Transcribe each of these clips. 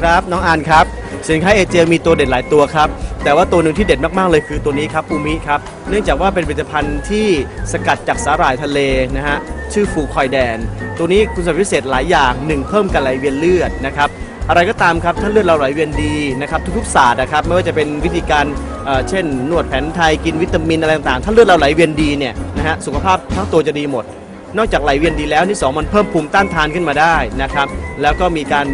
ครับน้องอานครับสินค้าเอเจมีตัวเด่นหลายตัวครับแต่ว่าตัวหนึ่งที่เด่นมากๆเลยคือตัวนี้ครับอูมิครับเนื่องจากว่าเป็นผลิตภัณฑ์ที่สกัดจากสาหร่ายทะเลนะฮะชื่อฟูคอยแดน ตัวนี้คุณสมบัติพิเศษหลายอย่างหนึ่งเพิ่มการไหลเวียนเลือดนะครับอะไรก็ตามครับถ้าเลือดเราไหลเวียนดีนะครับทุกๆศาสตร์นะครับไม่ว่าจะเป็นวิธีการเเช่น นวดแผนไทยกินวิตามินอะไรต่างๆ ถ้าเลือดเราไหลเวียนดีเนี่ยนะฮะสุขภาพทั้งตัวจะดีหมดนอกจากไหลเวียนดีแล้วที่สองมันเพิ่มภูมิต้านทานขึ้นมาได้นะครับแล้วก็มีการ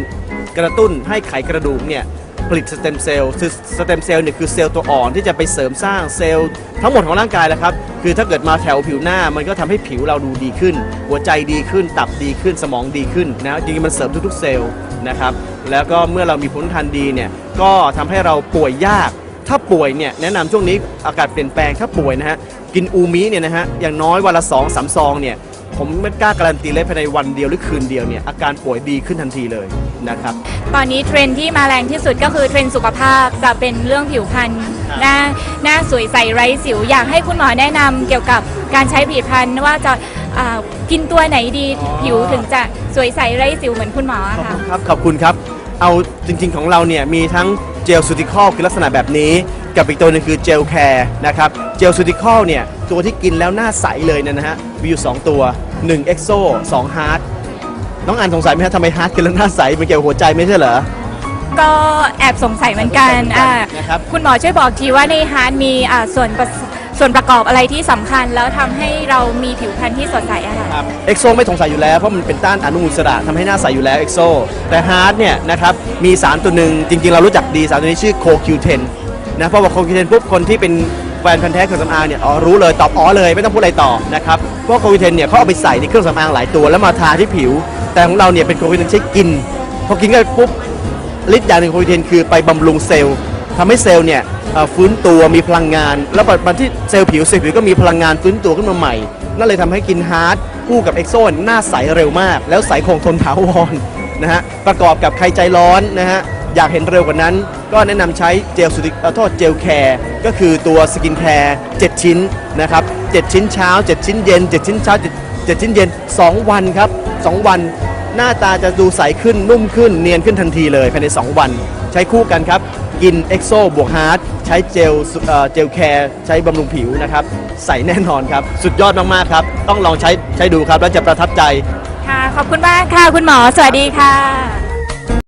กระตุ้นให้ไขกระดูกเนี่ยผลิตสเต็มเซลล์คือสเต็มเซลล์เนี่ยคือเซลล์ตัวอ่อนที่จะไปเสริมสร้างเซลล์ทั้งหมดของร่างกายแหละครับ คือถ้าเกิดมาแถวผิวหน้ามันก็ทำให้ผิวเราดูดีขึ้น หัวใจดีขึ้น ตับดีขึ้นสมองดีขึ้นนะจริงๆมันเสริมทุกๆเซลล์นะครับแล้วก็เมื่อเรามีภูมิต้านทานดีเนี่ยก็ทำให้เราป่วยยาก ถ้าป่วยเนี่ยแนะนำช่วงนี้อากาศเปลี่ยนแปลงถ้าป่วยนะฮะกินอูมิเนี่ยนะฮะอย่างน้อยวันละ2องสามซองเนี่ย ผมไม่กล้าการันตีเลยภายในวันเดียวหรือคืนเดียวเนี่ยอาการป่วยดีขึ้นทันทีเลยนะครับ ตอนนี้เทรนด์ที่มาแรงที่สุดก็คือเทรนด์สุขภาพจะเป็นเรื่องผิวพรรณครับหน้าหน้าสวยใสไร้สิว อยากให้คุณหมอแนะนำเกี่ยวกับการใช้ผลิตภัณฑ์ว่าจะอ่ากินตัวไหนดีผิวถึงจะสวยใสไร้สิวเหมือนคุณหมอขอบค่ะ คุณครับ ขอบคุณครับ เอาจริง ๆ ของเราเนี่ยมีทั้ง เจลซูติคอลคือลักษณะแบบนี้ กับอีกตัวหนึงคือเจลแคร์นะครับเจลซูติคอลเนี่ยตัวที่กินแล้วหน้าใสเลยเนยนะฮะมีอยู่ 2 ตัว1 e x o 2 Heart น้องอ่านสงสัยไหมฮะทำไมฮาร์ดกินแล้วหน้าใสมันเกี่ยวกับหัวใจไม่ใช่เหรอก็แอบสงสัยเหมือนกันอ่านะครับ คุณหมอช่วยบอกทีว่าในฮาร์ดมีอ่าส่วนประ ส่วนประกอบอะไรที่สำคัญแล้วทำให้เรามีผิวพรรณที่สดใสอะค่ะ เอ็กโซไม่สงสัยอยู่แล้วเพราะมันเป็นต้านอนุมูลอิสระทำให้หน้าใสอยู่แล้วเอ็กโซแต่ฮาร์ดเนี่ยนะครับมีสารตัวหนึ่งจริงๆ เรารู้จักดีสารตัวนี้ชื่อโคคิวเทนนะเพราะว่าโคคิวเทนปุ๊บคนที่เป็นแฟนพันธ์แท้เครื่องสำอางเนี่ยอ๋อรู้เลยตอบอ๋อเลยไม่ต้องพูดอะไรต่อนะครับเพราะโคคิวเทนเนี่ยเขาเอาไปใส่ในเครื่องสำอางหลายตัวแล้วมาทาที่ผิว แต่ของเราเนี่ยเป็นโคคิวเทนใช้กินพอกินเข้าไปปุ๊บฤทธิ์อย่างหนึ่งของโควิเทนคือไปบำรุงเซลล์ ทำให้เซลล์เนี่ยฟื้นตัวมีพลังงาน แล้วปัจจุบันที่เซลล์ผิวเซลล์ผิวก็มีพลังงานฟื้นตัวขึ้นมาใหม่ นั่นเลยทำให้กินฮาร์ดคู่กับเอ็กโซนหน้าใสเร็วมาก แล้วใสคงทนถาวรนะฮะประกอบกับใครใจร้อนนะฮะอยากเห็นเร็วกว่านั้น ก็แนะนำใช้เจลสุติเอ่อโทษเจลแคร์ก็คือตัวสกินแคร์7ชิ้นนะครับ7ชิ้นเช้า 7 ชิ้นเย็น 7 ชิ้นเช้า 7 ชิ้นเย็น 2 วันครับ 2 วันหน้าตาจะดูใสขึ้นนุ่มขึ้นเนียนขึ้นทันทีเลยภายใน 2 วัน ใช้คู่กันครับ กินเอ็กโซบวกฮาร์ดใช้เจลเจลแคร์ใช้บำรุงผิวนะครับ ใส่แน่นอนครับ สุดยอดมาก ๆ ครับ ต้องลองใช้ใช้ดูครับ แล้วจะประทับใจ ค่ะ ขอบคุณมากค่ะ คุณหมอ สวัสดีค่ะ